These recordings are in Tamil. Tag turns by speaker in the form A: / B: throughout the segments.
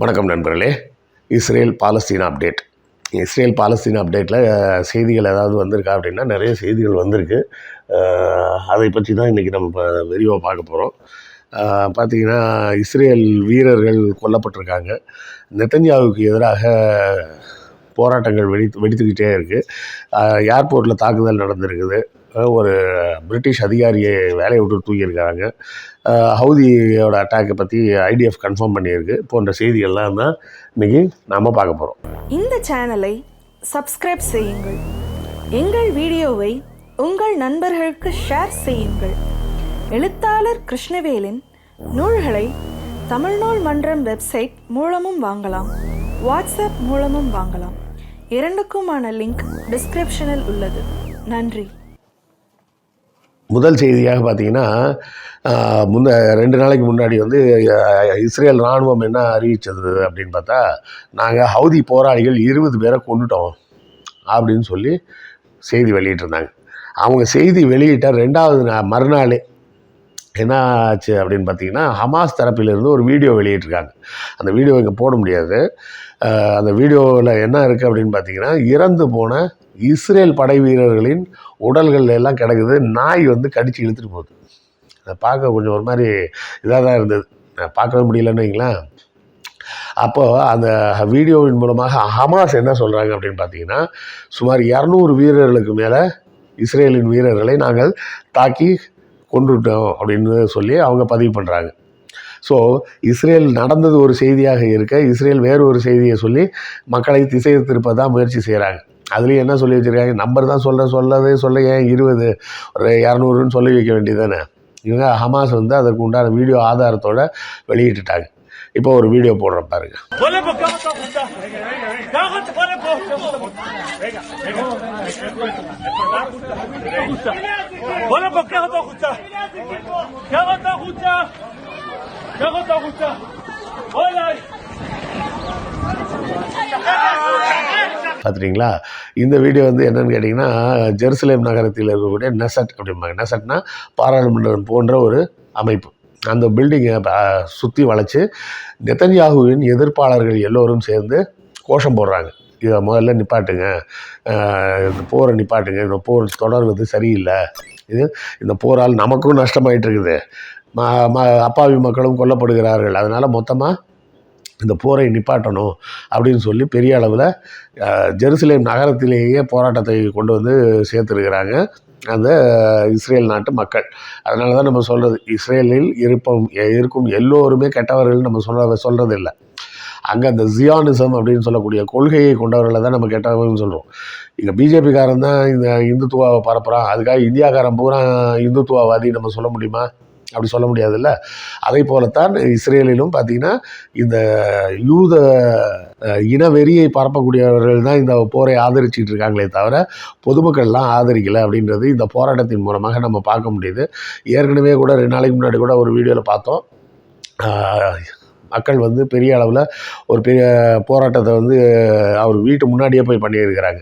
A: வணக்கம் நண்பர்களே. Israel Palestine update. Israel Palestine அப்டேட்டில் செய்திகள் ஏதாவது வந்திருக்கா அப்படின்னா நிறைய செய்திகள் வந்திருக்கு. அதை பற்றி தான் இன்றைக்கி நம்ம விரிவாக பார்க்க போகிறோம் பார்த்தீங்கன்னா இஸ்ரேல் வீரர்கள் கொல்லப்பட்டிருக்காங்க. நெத்தன்யாவுக்கு எதிராக போராட்டங்கள் வெடி வெடித்துக்கிட்டே இருக்குது ஏர்போர்ட்டில் தாக்குதல் நடந்திருக்குது. ஒரு பிரிட்டிஷ் அதிகாரியை வேலையை விட்டு தூக்கியிருக்காங்க. ஹவுதியோட அட்டாக்கை பற்றி ஐடிஎஃப் கன்ஃபார்ம் பண்ணியிருக்கு. போன்ற செய்திகள்லாம் தான் இன்றைக்கி நாம் பார்க்க போகிறோம்
B: இந்த சேனலை சப்ஸ்கிரைப் செய்யுங்கள். எங்கள் வீடியோவை உங்கள் நண்பர்களுக்கு ஷேர் செய்யுங்கள். எழுத்தாளர் கிருஷ்ணவேலின் நூல்களை தமிழ்நூல் மன்றம் வெப்சைட் மூலமும் வாங்கலாம். வாட்ஸ்அப் மூலமும் வாங்கலாம். இரண்டுக்குமான லிங்க் டிஸ்கிரிப்ஷனில் உள்ளது. நன்றி.
A: முதல் செய்தியாக பார்த்தீங்கன்னா முந்த ரெண்டு நாளைக்கு முன்னாடி வந்து இஸ்ரேல் இராணுவம் என்ன அறிவிச்சது அப்படின்னு பார்த்தா நாங்கள் ஹவுதி போராளிகள் இருபது பேரை கொண்டுட்டோம் அப்படின்னு சொல்லி செய்தி வெளியிட்டிருந்தாங்க. அவங்க செய்தி வெளியிட்ட ரெண்டாவது நா மறுநாளே என்ன ஆச்சு அப்படின்னு பார்த்தீங்கன்னா ஹமாஸ் தரப்பிலிருந்து ஒரு வீடியோ வெளியிட்டிருக்காங்க. அந்த வீடியோ இங்கே போட முடியாது. அந்த வீடியோவில் என்ன இருக்குது அப்படின்னு பார்த்தீங்கன்னா இறந்து போன இஸ்ரேல் படை வீரர்களின் உடல்கள் எல்லாம் கிடக்குது. நாய் வந்து கடிச்சு இழுத்துட்டு போகுது. அதை பார்க்க கொஞ்சம் ஒரு மாதிரி இதாக தான் இருந்தது. நான் பார்க்கவே முடியலன்னு வைங்களேன். அப்போது அந்த வீடியோவின் மூலமாக ஹமாஸ் என்ன சொல்கிறாங்க அப்படின்னு பார்த்தீங்கன்னா சுமார் இரநூறு வீரர்களுக்கு மேலே இஸ்ரேலின் வீரர்களை நாங்கள் தாக்கி கொண்டுட்டோம் அப்படின்னு சொல்லி அவங்க பதிவு பண்ணுறாங்க ஸோ இஸ்ரேல் நடந்தது ஒரு செய்தியாக இருக்க இஸ்ரேல் வேறு ஒரு செய்தியை சொல்லி மக்களை திசை திருப்பதான் முயற்சி செய்கிறாங்க அதுலேயும் என்ன சொல்லி வச்சுருக்காங்க? நம்பர் தான் சொல்ல சொல்லவே சொல்ல ஏன் இருபது? ஒரு இரநூறுன்னு சொல்லி வைக்க வேண்டியதானே இவங்க ஹமாஸ் வந்து அதற்கு உண்டான வீடியோ ஆதாரத்தோட வெளியிட்டுட்டாங்க. இப்போ ஒரு வீடியோ போடுறேன் பாருங்க.
C: Ponle
A: பார்த்துட்டிங்களா இந்த வீடியோ வந்து என்னென்னு கேட்டிங்கன்னா ஜெருசலேம் நகரத்தில் இருக்கக்கூடிய நெசட் அப்படிம்பாங்க. நெசட்னா பாராளுமன்றம் போன்ற ஒரு அமைப்பு. அந்த பில்டிங்கை சுற்றி வளைச்சு நெத்தன்யாகுவின் எதிர்ப்பாளர்கள் எல்லோரும் சேர்ந்து கோஷம் போடுறாங்க. இதை முதல்ல நிப்பாட்டுங்க. இந்த போரை நிப்பாட்டுங்க. இந்த போர் தொடர்வது சரியில்லை. இது இந்த போரால் நமக்கும் நஷ்டமாயிட்டு இருக்குது ம ம அப்பாவி மக்களும் கொல்லப்படுகிறார்கள். அதனால் மொத்தமாக இந்த போரை நிப்பாட்டணும் அப்படின்னு சொல்லி பெரிய அளவில் ஜெருசலேம் நகரத்திலேயே போராட்டத்தை கொண்டு வந்து சேர்த்துருக்கிறாங்க அந்த இஸ்ரேல் நாட்டு மக்கள். அதனால தான் நம்ம சொல்கிறது இஸ்ரேலில் இருப்போம் இருக்கும் எல்லோருமே கெட்டவர்கள் நம்ம சொல்ல சொல்கிறது இல்லை அங்கே அந்த ஜியானிசம் அப்படின்னு சொல்லக்கூடிய கொள்கையை கொண்டவர்களை தான் நம்ம கெட்டவர்கள்னு சொல்கிறோம் இங்கே பிஜேபிக்காரன் தான் இந்த இந்துத்துவாவை பரப்புகிறான் அதுக்காக இந்தியாக்காரன் பூரா இந்துத்துவவாதி நம்ம சொல்ல முடியுமா? அப்படி சொல்ல முடியாதுல்ல. அதே போலத்தான் இஸ்ரேலிலும் பார்த்தீங்கன்னா இந்த யூத இனவெறியை பரப்பக்கூடியவர்கள் தான் இந்த போரை ஆதரிச்சிட்டு இருக்காங்களே தவிர பொதுமக்கள்லாம் ஆதரிக்கலை அப்படின்றது இந்த போராட்டத்தின் மூலமாக நம்ம பார்க்க முடியுது. ஏற்கனவே கூட ரெண்டு நாளைக்கு முன்னாடி கூட ஒரு வீடியோவில் பார்த்தோம். மக்கள் வந்து பெரிய அளவில் ஒரு பெரிய போராட்டத்தை வந்து அவர் வீட்டு முன்னாடியே போய் பண்ணியிருக்கிறாங்க.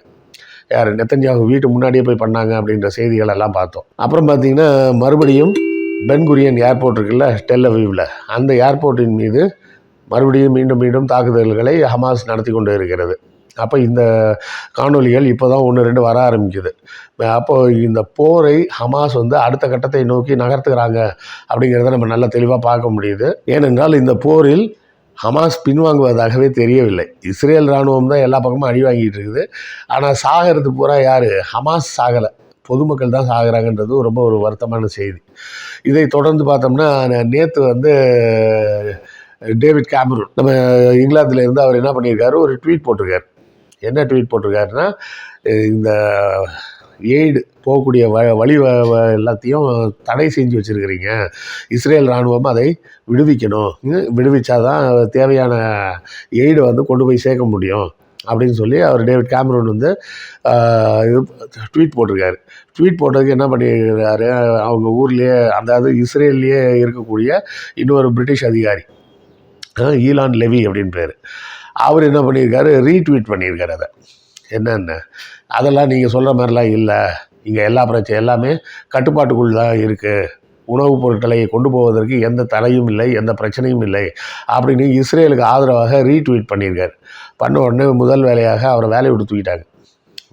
A: யார்? நெத்தன்யாகு வீட்டு முன்னாடியே போய் பண்ணாங்க அப்படின்ற செய்திகள் எல்லாம் பார்த்தோம். அப்புறம் பார்த்தீங்கன்னா மறுபடியும் பென்குரியன் ஏர்போர்ட் இருக்குல்ல டெல்லவீவில் அந்த ஏர்போர்ட்டின் மீது மறுபடியும் மீண்டும் மீண்டும் தாக்குதல்களை ஹமாஸ் நடத்தி கொண்டு இருக்கிறது. அப்போ இந்த காணொலிகள் இப்போ தான் ஒன்று ரெண்டு வர ஆரம்பிக்குது. அப்போ இந்த போரை ஹமாஸ் வந்து அடுத்த கட்டத்தை நோக்கி நகர்த்துக்கிறாங்க அப்படிங்கிறத நம்ம நல்லா தெளிவாக பார்க்க முடியுது. ஏனென்றால் இந்த போரில் ஹமாஸ் பின்வாங்குவதாகவே தெரியவில்லை. இஸ்ரேல் இராணுவம் தான் எல்லா பக்கமும் அடி வாங்கிட்டு இருக்குது. ஆனால் சாகிறது பூரா யார்? ஹமாஸ் சாகலை. பொதுமக்கள் தான் சாகிறாங்கன்றது ரொம்ப ஒரு வருத்தமான செய்தி. இதை தொடர்ந்து பார்த்தோம்னா நேற்று வந்து டேவிட் கேமரூன் நம்ம இங்கிலாந்தில் இருந்து அவர் என்ன பண்ணியிருக்காரு? ஒரு ட்வீட் போட்டிருக்காரு. என்ன ட்வீட் போட்டிருக்காருன்னா இந்த எய்டு போகக்கூடிய வ வழி வ- எல்லாத்தையும் தடை செஞ்சு வச்சுருக்கிறீங்க. இஸ்ரேல் இராணுவம் அதை விடுவிக்கணும். விடுவிச்சா விடுவிச்சாதான் தேவையான எய்டை வந்து கொண்டு போய் சேர்க்க முடியும். அப்படின்னு சொல்லி அவர் டேவிட் கேமரூன் வந்து இது ட்வீட் போட்டிருக்காரு. ட்வீட் போட்டதுக்கு என்ன பண்ணியிருக்காரு அவங்க ஊர்லேயே அதாவது இஸ்ரேல்லையே இருக்கக்கூடிய இன்னொரு பிரிட்டிஷ் அதிகாரி. ஈலான் லெவி அப்படின்னு பேர். அவர் என்ன பண்ணியிருக்காரு ரீட்வீட் பண்ணியிருக்காரு அதை. என்னென்ன? அதெல்லாம் நீங்கள் சொல்கிற மாதிரிலாம் இல்லை. இங்கே எல்லா பிரச்சனை எல்லாமே கட்டுப்பாட்டுக்குள் தான் இருக்குது உணவுப் பொருட்களை கொண்டு போவதற்கு எந்த தடையும் இல்லை எந்த பிரச்சனையும் இல்லை அப்படின்னு இஸ்ரேலுக்கு ஆதரவாக ரீட்வீட் பண்ணியிருக்காரு. பண்ண உடனே முதல் வேலையாக அவரை வேலையை விட்டு தூக்கிட்டாங்க.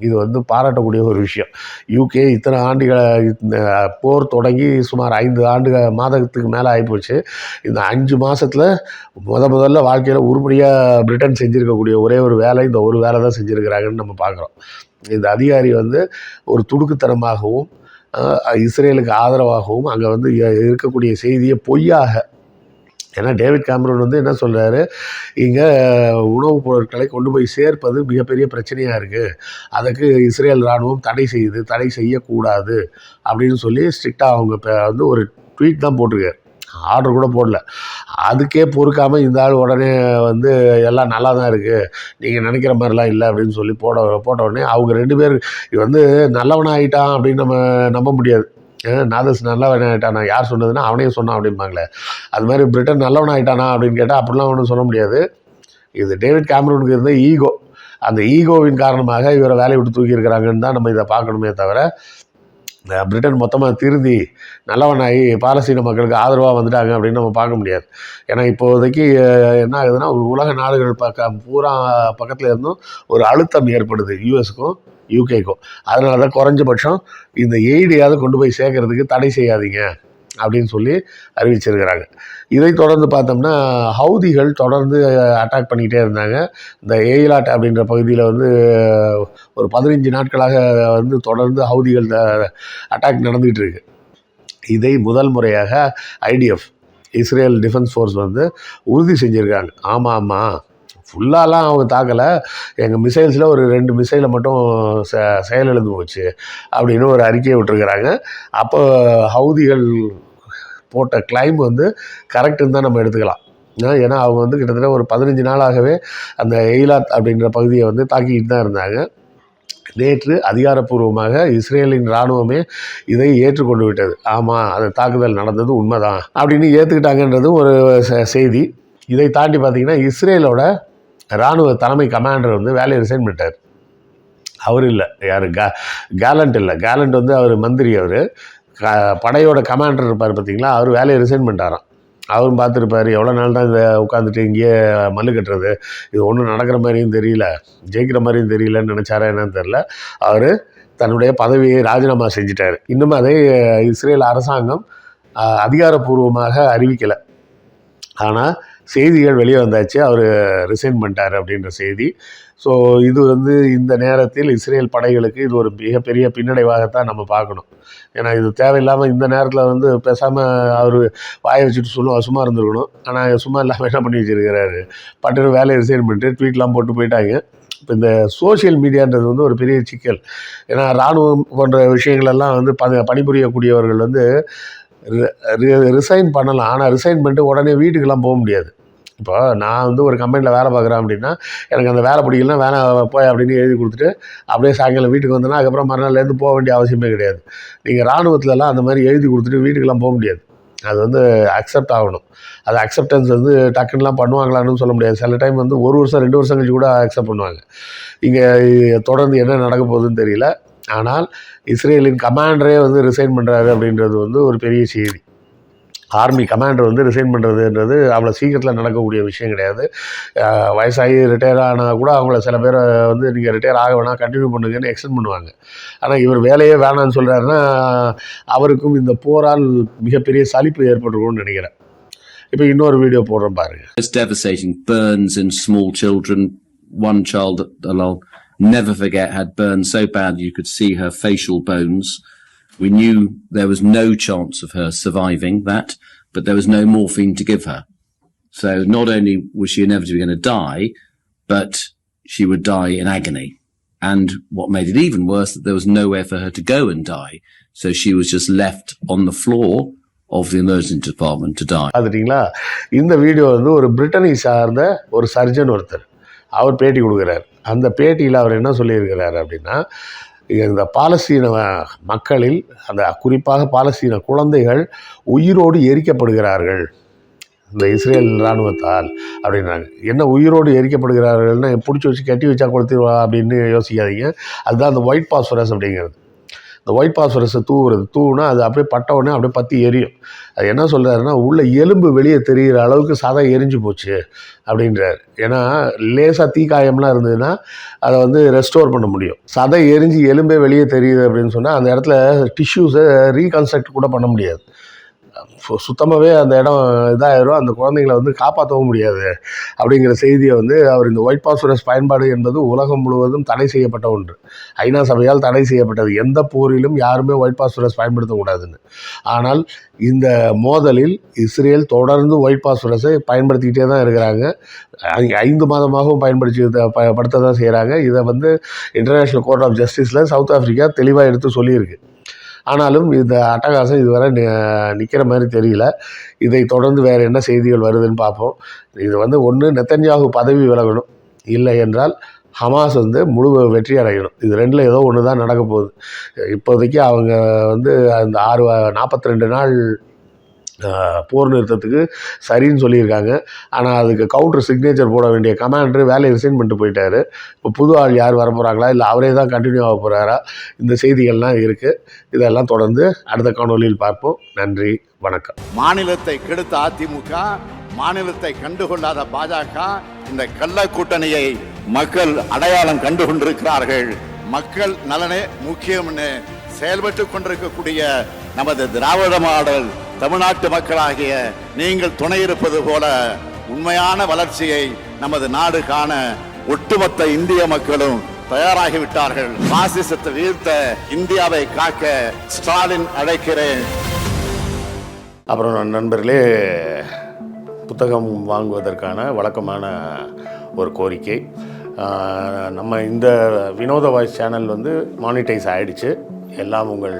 A: இது வந்து பாராட்டக்கூடிய ஒரு விஷயம். யூகே இத்தனை ஆண்டுகள் இந்த போர் தொடங்கி சுமார் ஐந்து ஆண்டு மாதத்துக்கு மேலே ஆகிப்போச்சு. இந்த அஞ்சு மாதத்தில் முத முதல்ல வாழ்க்கையில் உருப்படியாக பிரிட்டன் செஞ்சுருக்கக்கூடிய ஒரே ஒரு வேலை இந்த ஒரு வேலை தான் செஞ்சுருக்கிறாங்கன்னு நம்ம பார்க்குறோம். இந்த அதிகாரி வந்து ஒரு துடுக்குத்தனமாகவும் இஸ்ரேலுக்கு ஆதரவாகவும் அங்கே வந்து இருக்கக்கூடிய செய்தியை பொய்யாக. ஏன்னா டேவிட் கேமரூன் வந்து என்ன சொல்கிறாரு இங்கே உணவுப் பொருட்களை கொண்டு போய் சேர்ப்பது மிகப்பெரிய பிரச்சனையாக இருக்குது அதுக்கு இஸ்ரேல் இராணுவம் தடை செய்யுது தடை செய்யக்கூடாது அப்படின்னு சொல்லி ஸ்ட்ரிக்டாக அவங்க இப்போ வந்து ஒரு ட்வீட் தான் போட்டிருக்காரு. ஆர்டர் கூட போடல. அதுக்கே பொறுக்காமல் இந்த ஆள் உடனே வந்து எல்லாம் நல்லா தான் இருக்குது நீங்கள் நினைக்கிற மாதிரிலாம் இல்லை அப்படின்னு சொல்லி போட போட்ட உடனே அவங்க ரெண்டு பேர் இது வந்து நல்லவனாக ஆகிட்டான் அப்படின்னு நம்ம நம்ப முடியாது. நாதஸ் நல்லவன் ஆகிட்டானா யார் சொன்னதுன்னா அவனே சொன்னான் அப்படிம்பாங்களே. அது மாதிரி பிரிட்டன் நல்லவன் ஆகிட்டானா அப்படின்னு கேட்டால் அப்படிலாம் ஒன்றும் சொல்ல முடியாது. இது டேவிட் கேமரூனுக்கு இருந்த ஈகோ. அந்த ஈகோவின் காரணமாக இவரை வேலையை விட்டு தூக்கியிருக்கிறாங்கன்னு தான் நம்ம இதை பார்க்கணுமே தவிர இந்த பிரிட்டன் மொத்தமாக திருந்தி நல்லவனாகி பாலஸ்தீன மக்களுக்கு ஆதரவாக வந்துட்டாங்க அப்படின்னு நம்ம பார்க்க முடியாது. ஏன்னா இப்போதைக்கு என்ன ஆகுதுன்னா உலக நாடுகள் பக்கம் பூரா பக்கத்தில் இருந்தும் ஒரு அழுத்தம் ஏற்படுது. யூஎஸ்க்கும் யூகேக்கும் அதனால தான் குறைஞ்சபட்சம் இந்த எய்டையாவது கொண்டு போய் சேர்க்கறதுக்கு தடை செய்யாதீங்க. அப்படின்னு சொல்லி அறிவிச்சிருக்கிறாங்க. இதை தொடர்ந்து பார்த்தோம்னா ஹவுதிகள் தொடர்ந்து அட்டாக் பண்ணிக்கிட்டே இருந்தாங்க. இந்த ஏயிலாட் அப்படின்ற பகுதியில் வந்து ஒரு பதினஞ்சு நாட்களாக வந்து தொடர்ந்து ஹவுதிகள் அட்டாக் நடந்துகிட்டு இருக்கு. இதை முதல் முறையாக ஐடிஎஃப் இஸ்ரேல் டிஃபென்ஸ் ஃபோர்ஸ் வந்து உறுதி செஞ்சுருக்காங்க. ஆமாம் ஆமாம் ஃபுல்லாலாம் அவங்க தாக்கலை. எங்கள் மிசைல்ஸில் ஒரு ரெண்டு மிசைலை மட்டும் செ செயலிழந்து போச்சு அப்படின்னு ஒரு அறிக்கையை விட்டுருக்குறாங்க. அப்போ ஹவுதிகள் போட்ட கிளைம் வந்து கரெக்டுன்னு தான் நம்ம எடுத்துக்கலாம். ஏன்னா- ஏன்னா அவங்க வந்து கிட்டத்தட்ட ஒரு பதினஞ்சு நாளாகவே அந்த எய்லாத் அப்படின்ற பகுதியை வந்து தாக்கிக்கிட்டு தான் இருந்தாங்க. நேற்று அதிகாரப்பூர்வமாக இஸ்ரேலின் இராணுவமே இதை ஏற்றுக்கொண்டு விட்டது. ஆமாம் அந்த தாக்குதல் நடந்தது உண்மைதான் அப்படின்னு ஏற்றுக்கிட்டாங்கன்றது ஒரு செ- செய்தி. இதை தாண்டி பார்த்தீங்கன்னா இஸ்ரேலோட இராணுவ தலைமை கமாண்டர் வந்து வேலையை ரிசைன் பண்ணிட்டார். அவர் இல்லை யார்? கா கேலண்ட் இல்லை. கேலண்ட் வந்து அவர் மந்திரி அவர். க படையோட கமாண்டர் இருப்பார் பார்த்தீங்களா அவர் வேலையை ரிசைன் பண்ணிட்டாராம். அவரும் பார்த்துருப்பாரு எவ்வளோ நாள் தான் இதை உட்காந்துட்டு இங்கேயே மல்லு கட்டுறது? இது ஒன்றும் நடக்கிற மாதிரியும் தெரியல. ஜெயிக்கிற மாதிரியும் தெரியலன்னு நினச்சாரா என்னன்னு தெரில அவர் தன்னுடைய பதவியை ராஜினாமா செஞ்சிட்டார். இன்னும் அதை இஸ்ரேல் அரசாங்கம் அதிகாரப்பூர்வமாக அறிவிக்கலை. ஆனால் செய்திகள் வெளியே வந்தாச்சு. அவர் ரிசைன் பண்ணிட்டார் அப்படின்ற செய்தி. ஸோ இது வந்து இந்த நேரத்தில் இஸ்ரேல் படைகளுக்கு இது ஒரு மிகப்பெரிய பின்னடைவாகத்தான் நம்ம பார்க்கணும். ஏன்னா இது தேவையில்லாமல் இந்த நேரத்தில் வந்து பேசாமல் அவர் வாயை வச்சுட்டு சொல்லுவோம் சும்மா இருந்திருக்கணும். ஆனால் சும்மா இல்லாமல் என்ன பண்ணி வச்சிருக்கிறாரு? பட்டு வேலையை ரிசைன் பண்ணிட்டு ட்வீட்லாம் போட்டு போயிட்டாங்க. இப்போ இந்த சோஷியல் மீடியான்றது வந்து ஒரு பெரிய சிக்கல். ஏன்னா இராணுவம் போன்ற விஷயங்களெல்லாம் வந்து ப பணிபுரியக்கூடியவர்கள் வந்து ரிசைன் பண்ணலாம். ஆனால் ரிசைன் பண்ணிட்டு உடனே வீட்டுக்கெல்லாம் போக முடியாது. இப்போ நான் வந்து ஒரு கம்பெனியில் வேலை பார்க்குறேன் அப்படின்னா எனக்கு அந்த வேலை பிடிக்கலனா வேலை போய் அப்படின்னு எழுதி கொடுத்துட்டு அப்படியே சாயங்காலம் வீட்டுக்கு வந்தேன்னா அதுக்கப்புறம் மறுநாள்லேருந்து போக வேண்டிய அவசியமே கிடையாது. நீங்கள் இராணுவத்துலலாம் அந்த மாதிரி எழுதி கொடுத்துட்டு வீட்டுக்கெலாம் போக முடியாது. அது வந்து அக்செப்ட் ஆகணும். அது அக்செப்டன்ஸ் வந்து டக்குன்னுலாம் பண்ணுவாங்களான்னு சொல்ல முடியாது. சில டைம் வந்து ஒரு வருஷம் ரெண்டு வருஷம் கழிச்சு கூட அக்செப்ட் பண்ணுவாங்க. இங்கே தொடர்ந்து என்ன நடக்க போகுதுன்னு தெரியல. ஆனால் இஸ்ரேலின் கமாண்டரே வந்து ரிசைன் பண்ணுறாரு அப்படின்றது வந்து ஒரு பெரிய செய்தி. ஆர்மி கமாண்டர் வந்து ரிசைன் பண்ணுறதுன்றது அவ்வளோ சீக்கிரத்தில் நடக்கக்கூடிய விஷயம் கிடையாது வயசாகி ரிட்டையர் ஆனால் கூட அவங்கள சில பேரை வந்து நீங்கள் ரிட்டையர் ஆக வேணாம் கண்டினியூ பண்ணுங்கன்னு எக்ஸ்டெண்ட் பண்ணுவாங்க ஆனால் இவர் வேலையே வேணாம்னு சொல்கிறாருன்னா அவருக்கும் இந்த போரால் மிகப்பெரிய சலிப்பு ஏற்பட்டிருக்கும்னு நினைக்கிறேன் இப்போ இன்னொரு வீடியோ போடுறோம் பாருங்க
D: It's devastating. Burns in small children. One child that I'll never forget had burns so bad you could see her facial bones. We knew there was no chance of her surviving that, but there was no morphine to give her. So not only was she inevitably going to die, but she would die in agony. And what made it even worse that there was nowhere for her to go and die. So she was just left on the floor of the emergency department to die.
A: பார்த்துட்டிங்களா இந்த வீடியோ வந்து ஒரு பிரிட்டனை சார்ந்த ஒரு சர்ஜன் ஒருத்தர் அவர் பேட்டி கொடுக்குறார் அந்த பேட்டியில் அவர் என்ன சொல்லியிருக்கிறார் அப்படின்னா இந்த பாலஸ்தீன மக்களில் அந்த குறிப்பாக பாலஸ்தீன குழந்தைகள் உயிரோடு எரிக்கப்படுகிறார்கள். இந்த இஸ்ரேல் இராணுவத்தால் அப்படின்னாங்க என்ன உயிரோடு எரிக்கப்படுகிறார்கள்னா பிடிச்சி வச்சு கட்டி வச்சா கொளுத்திடுவா அப்படின்னு யோசிக்காதீங்க. அதுதான் அந்த ஒயிட் பாஸ்பரஸ் அப்படிங்கிறது. இந்த ஒயிட் பாஸ்பரஸை தூவுறது. தூவுனா அது அப்படியே பட்ட உடனே அப்படியே பற்றி எரியும். அது என்ன சொல்கிறாருன்னா உள்ளே எலும்பு வெளியே தெரிகிற அளவுக்கு சதை எரிஞ்சு போச்சு அப்படின்றார். ஏன்னா லேசாக தீக்காயம்லாம் இருந்ததுன்னா அதை வந்து ரெஸ்டோர் பண்ண முடியும். சதை எரிஞ்சு எலும்பே வெளியே தெரியுது அப்படின்னு சொன்னால் அந்த இடத்துல டிஷ்யூஸை ரீகன்ஸ்ட்ரக்ட் கூட பண்ண முடியாது. சுத்தமாகவே அந்த இடம் இதாகிடும் அந்த குழந்தைங்களை வந்து காப்பாற்றவும் முடியாது. அப்படிங்கிற செய்தியை வந்து அவர் இந்த ஒயிட் பாஸ்பரஸ் பயன்பாடு என்பது உலகம் முழுவதும் தடை செய்யப்பட்ட ஒன்று. ஐநா சபையால் தடை செய்யப்பட்டது. எந்த போரிலும் யாருமே ஒயிட் பாஸ்பரஸ் பயன்படுத்தக்கூடாதுன்னு ஆனால் இந்த மோதலில் இஸ்ரேல் தொடர்ந்து ஒயிட் பாஸ்பரஸை பயன்படுத்திக்கிட்டே தான் இருக்கிறாங்க. ஐந்து மாதமாகவும் பயன்படுத்தி ப- படுத்த தான் செய்கிறாங்க இதை வந்து இன்டர்நேஷ்னல் கோர்ட் ஆஃப் ஜஸ்டிஸில் சவுத் ஆஃப்ரிக்கா தெளிவாக எடுத்து சொல்லியிருக்கு. ஆனாலும் இந்த அட்டகாசம் இதுவரை நிற்கிற மாதிரி தெரியல. இதை தொடர்ந்து வேறு என்ன செய்திகள் வருதுன்னு பார்ப்போம். இது வந்து ஒன்று நெத்தன்யாகு பதவி விலகணும். இல்லை என்றால் ஹமாஸ் வந்து முழு வெற்றி அடையணும். இது ரெண்டில் ஏதோ ஒன்று தான் நடக்க போகுது. இப்போதைக்கு அவங்க வந்து அந்த ஆறு நாற்பத்தி ரெண்டு நாள் போர் நிறுத்தத்துக்கு சரின்னு சொல்லியிருக்காங்க. ஆனால் அதுக்கு கவுண்டர் சிக்னேச்சர் போட வேண்டிய கமாண்டர் வேலையை ரிசைன் பண்ணிட்டு போயிட்டார். இப்போ புது ஆள் யார் வர போகிறாங்களா இல்லை அவரே தான் கண்டினியூ ஆக போகிறாரா இந்த செய்திகள்லாம் இருக்குது இதெல்லாம் தொடர்ந்து அடுத்த காணொலியில் பார்ப்போம். நன்றி வணக்கம்.
E: மாநிலத்தை கெடுத்த அதிமுக மாநிலத்தை கண்டுகொள்ளாத பாஜக இந்த கள்ள கூட்டணியை மக்கள் அடையாளம் கண்டு கொண்டிருக்கிறார்கள் மக்கள் நலனே முக்கியம்னு செயல்பட்டு கொண்டிருக்கக்கூடிய நமது திராவிட மாடல் தமிழ்நாட்டு மக்களாகிய நீங்கள் துணை இருப்பது போல உண்மையான வளர்ச்சியை நமது நாடு காண ஒட்டுமொத்த இந்திய மக்களும் தயாராகிவிட்டார்கள். பாசிசத்தை வீழ்த்த இந்தியாவை காக்க ஸ்டாலின் அழைக்கிறேன்.
A: அப்புறம் நண்பர்களே புத்தகம் வாங்குவதற்கான வழக்கமான ஒரு கோரிக்கை. நம்ம இந்த வினோத வாய்ஸ் சேனல் வந்து மானிட்டைஸ் ஆயிடுச்சு. எல்லாம் உங்கள்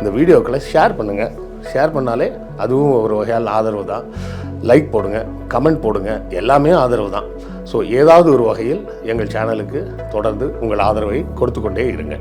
A: இந்த வீடியோக்களை ஷேர் பண்ணுங்கள் ஷேர் பண்ணாலே அதுவும் ஒரு வகையால் ஆதரவு தான். லைக் போடுங்க கமெண்ட் போடுங்க. எல்லாமே ஆதரவு தான். ஸோ ஏதாவது ஒரு வகையில் எங்கள் சேனலுக்கு தொடர்ந்து உங்கள் ஆதரவை கொடுத்து கொண்டே இருங்க